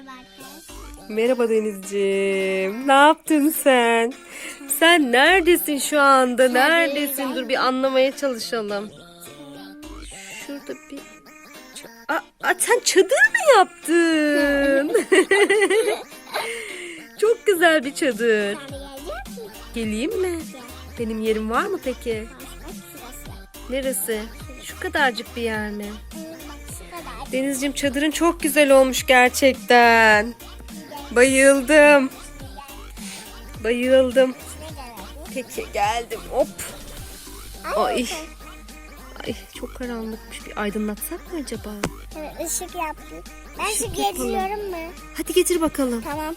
Merhaba arkadaşlar. Merhaba Denizciğim. Ne yaptın sen? Sen neredesin şu anda? Neredesin? Dur bir anlamaya çalışalım. Şurada bir... Aa, aa, sen çadır mı yaptın? Çok güzel bir çadır. Geleyim mi? Benim yerim var mı peki? Neresi? Şu kadarcık bir yer mi? Denizciğim çadırın çok güzel olmuş gerçekten. Bayıldım. Bayıldım. Peki geldim. Hop. Ay. Ay. Çok karanlıkmış. Bir aydınlatsak mı acaba? Evet ışık yaptım. Ben ışık getiriyorum mu? Hadi getir bakalım. Tamam.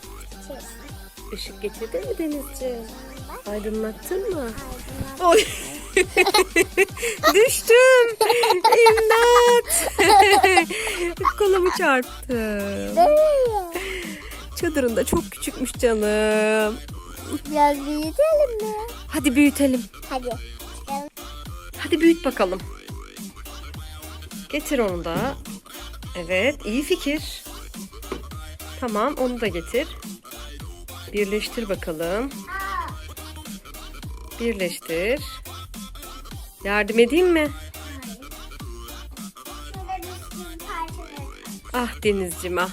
Işık getirdin mi Denizciğim? Aydınlattın mı? aydınlat. Oy. Düştüm. İmdat. Kolumu çarptım. Çadırın da çok küçükmüş canım. Biraz büyütelim mi? Hadi büyütelim. Hadi. Çıkalım. Hadi büyüt bakalım. Getir onu da. Evet, iyi fikir. Tamam, onu da getir. Birleştir bakalım. Birleştir. Yardım edeyim mi? Ah Denizciğim ah.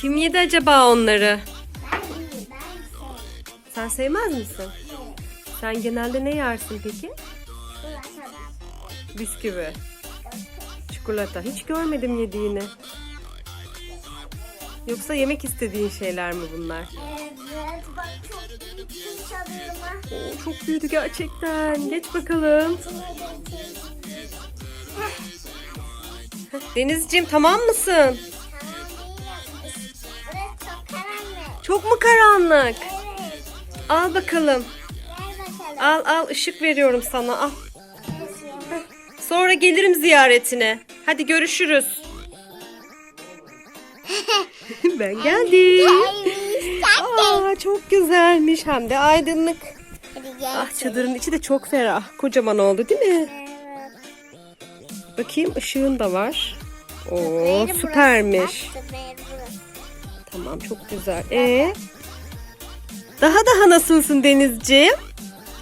Kim yedi acaba onları? Sen sevmez misin? Sen genelde ne yersin peki? Bisküvi. Çikolata. Hiç görmedim yediğini. Yoksa yemek istediğin şeyler mi bunlar? Evet, bak çok büyük bir çadırıma. Oo, çok büyüdü gerçekten. Geç bakalım. Denizciğim tamam mısın? Tamam çok karanlık. Çok mu karanlık? Evet. Al bakalım. Bakalım. Al al ışık veriyorum sana al. Sonra gelirim ziyaretine. Hadi görüşürüz. ben geldim. Aa, çok güzelmiş hem de aydınlık. Hadi gel. Ah çadırın içi de çok ferah. Kocaman oldu değil mi? Bakayım ışığın da var. Oo süpermiş. Tamam çok güzel. Ee, daha daha nasılsın Denizciğim?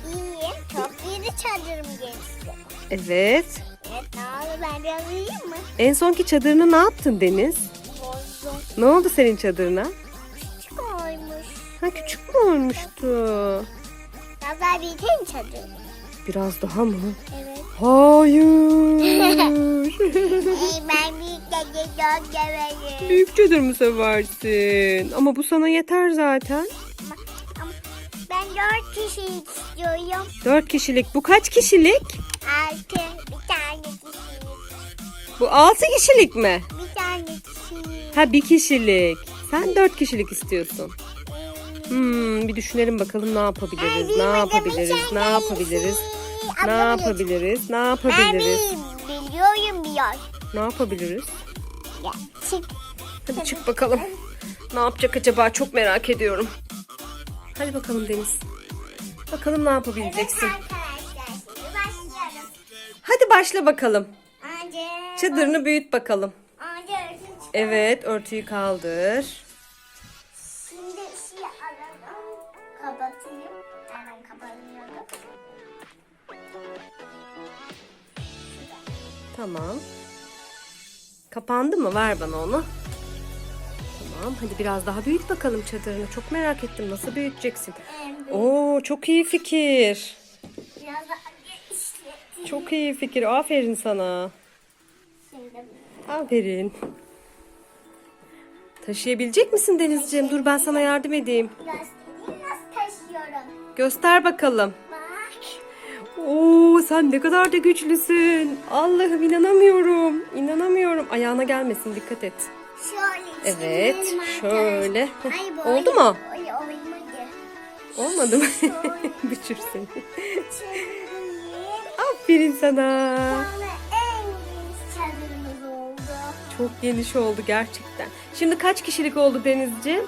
İyiyim. Çok büyüdü çadırım geçti. Evet. Evet ne oldu ben biraz iyiyim mi? En sonki çadırını ne yaptın Deniz? Ne oldu senin çadırına? Küçük olmuş. Ha küçük mü olmuştu? Biraz daha büyüteyim çadırı. Biraz daha mı? Evet. Hayır. Ben büyük çadır çok severim. Büyük çadır mı seversin? Ama bu sana yeter zaten. Ben dört kişilik istiyorum. Dört kişilik. Bu kaç kişilik? Altı. Bir tane kişilik. Bu altı kişilik mi? Bir tane kişilik. Ha bir kişilik. Sen dört kişilik istiyorsun. Hmm, bir düşünelim bakalım ne yapabiliriz, ne bilmeden yapabiliriz, ne şey yapabiliriz, ne bilir. yapabiliriz, ne yapabiliriz, bil- biliyorum biraz. ne yapabiliriz? Ya, çık. Hadi çık bakalım. Ne yapacak acaba çok merak ediyorum. Hadi bakalım Deniz. Bakalım ne yapabileceksin. Başlıyoruz. Hadi başla bakalım. Önce... Çadırını büyüt bakalım. Önce örtü çıkar. Evet, örtüyü kaldır. Şimdi şey alalım. Kapatayım. Hemen kapanıyordu. Tamam. Kapandı mı? Ver bana onu. Tamam. Hadi biraz daha büyüt bakalım çadırını. Çok merak ettim. Nasıl büyüteceksin? Ee, Oo, çok iyi fikir. Biraz daha. Çok iyi fikir. Aferin sana. Aferin. Taşıyabilecek misin Denizciğim? Dur ben sana yardım edeyim. göstereyim nasıl taşıyorum. Göster bakalım. Bak. Oo, sen ne kadar da güçlüsün. Allah'ım inanamıyorum. İnanamıyorum. Ayağına gelmesin dikkat et. Şöyle Evet, şöyle. Ay, Oldu mu? Olmadı. Mı? Büçür seni. Aferin sana. Sonra Çok geniş oldu gerçekten. Şimdi kaç kişilik oldu Denizciğim?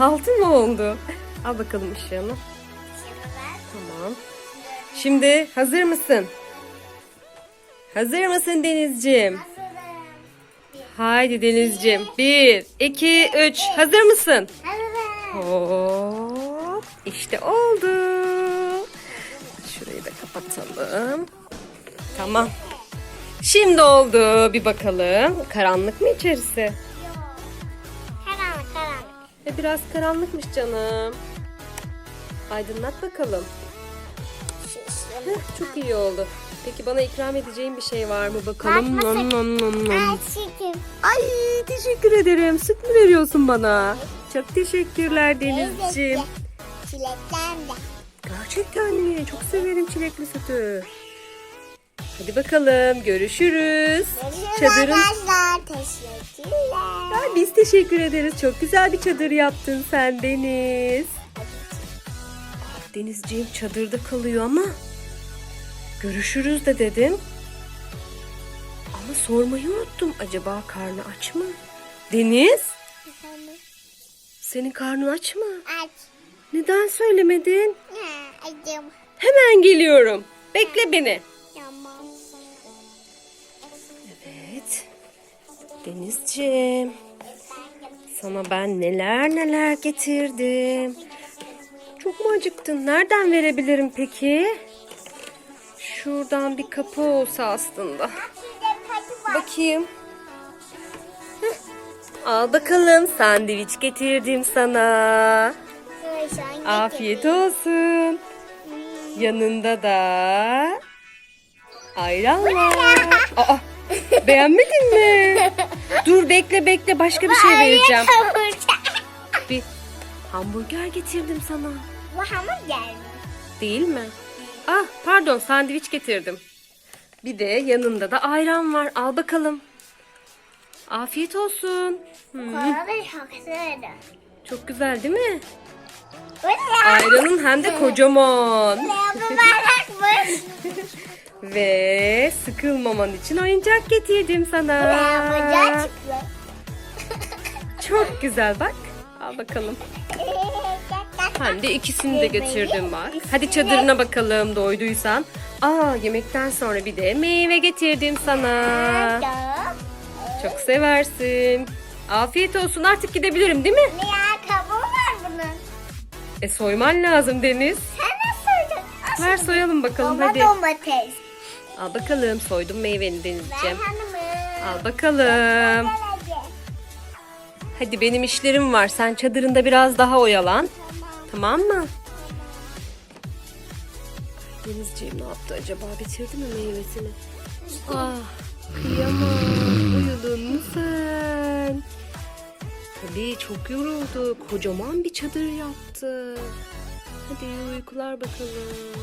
Altı. Altı mı oldu? Al bakalım ışığını. Ben Tamam. Şimdi hazır mısın? Hazır mısın Denizciğim? hazırım. Haydi Denizciğim. Bir, iki, üç. Hazır mısın? Evet. Hop. İşte oldu. Şurayı da kapatalım. Tamam. Şimdi oldu. Bir bakalım. Karanlık mı içerisi? Karanlık karanlık. E biraz karanlıkmış canım. Aydınlat bakalım. Heh, çok iyi oldu. Peki bana ikram edeceğin bir şey var mı bakalım? Bakma Nom nom nom nom. Ay çekim. Ay teşekkür ederim. Süt mü veriyorsun bana? Çok teşekkürler Denizciğim. Çilekten de. Gerçekten mi? Çok severim çilekli sütü. Hadi bakalım görüşürüz. Çadırın... arkadaşlar. Teşekkürler. Ay, biz teşekkür ederiz. Çok güzel bir çadır yaptın sen Deniz. Denizciğim çadırda kalıyor ama görüşürüz de dedim. Ama sormayı unuttum. Acaba karnı aç mı? Deniz, senin karnın aç mı? Aç. Neden söylemedin? Ha, acım. Hemen geliyorum. Bekle beni. Denizciğim. Sana ben neler neler getirdim. Çok mu acıktın? Nereden verebilirim peki? Şuradan bir kapı olsa aslında. Bakayım. Heh. Al bakalım sandviç getirdim sana. Afiyet olsun. Yanında da ayran var. Aa, beğenmedin mi? Dur bekle bekle başka bir şey vereceğim. Bir hamburger getirdim sana. Bu hamburger mi? Değil mi? Ah pardon sandviç getirdim. Bir de yanında da ayran var. Al bakalım. Afiyet olsun. Hmm, çok güzel değil mi? Ayranın hem de kocaman. Ne? Ve sıkılmaman için oyuncak getirdim sana. Çok güzel bak. Al bakalım. Hem de ikisini de getirdim bak. Hadi çadırına bakalım doyduysan. Aa yemekten sonra bir de meyve getirdim sana. Çok seversin. Afiyet olsun artık gidebilirim değil mi? Ne ya kabuğu var bunun? E soyman lazım Deniz. Sen nasıl soydun? Ver soyalım bakalım Ama hadi. domates. Al bakalım soydum meyveni Denizciğim. Al bakalım. Hadi. Benim işlerim var. Sen çadırında biraz daha oyalan. Tamam mı? Denizciğim ne yaptı acaba? Bitirdi mi meyvesini? Ah kıyamam. Uyudun mu sen? Tabii çok yoruldu. Kocaman bir çadır yaptı. Hadi uykular bakalım.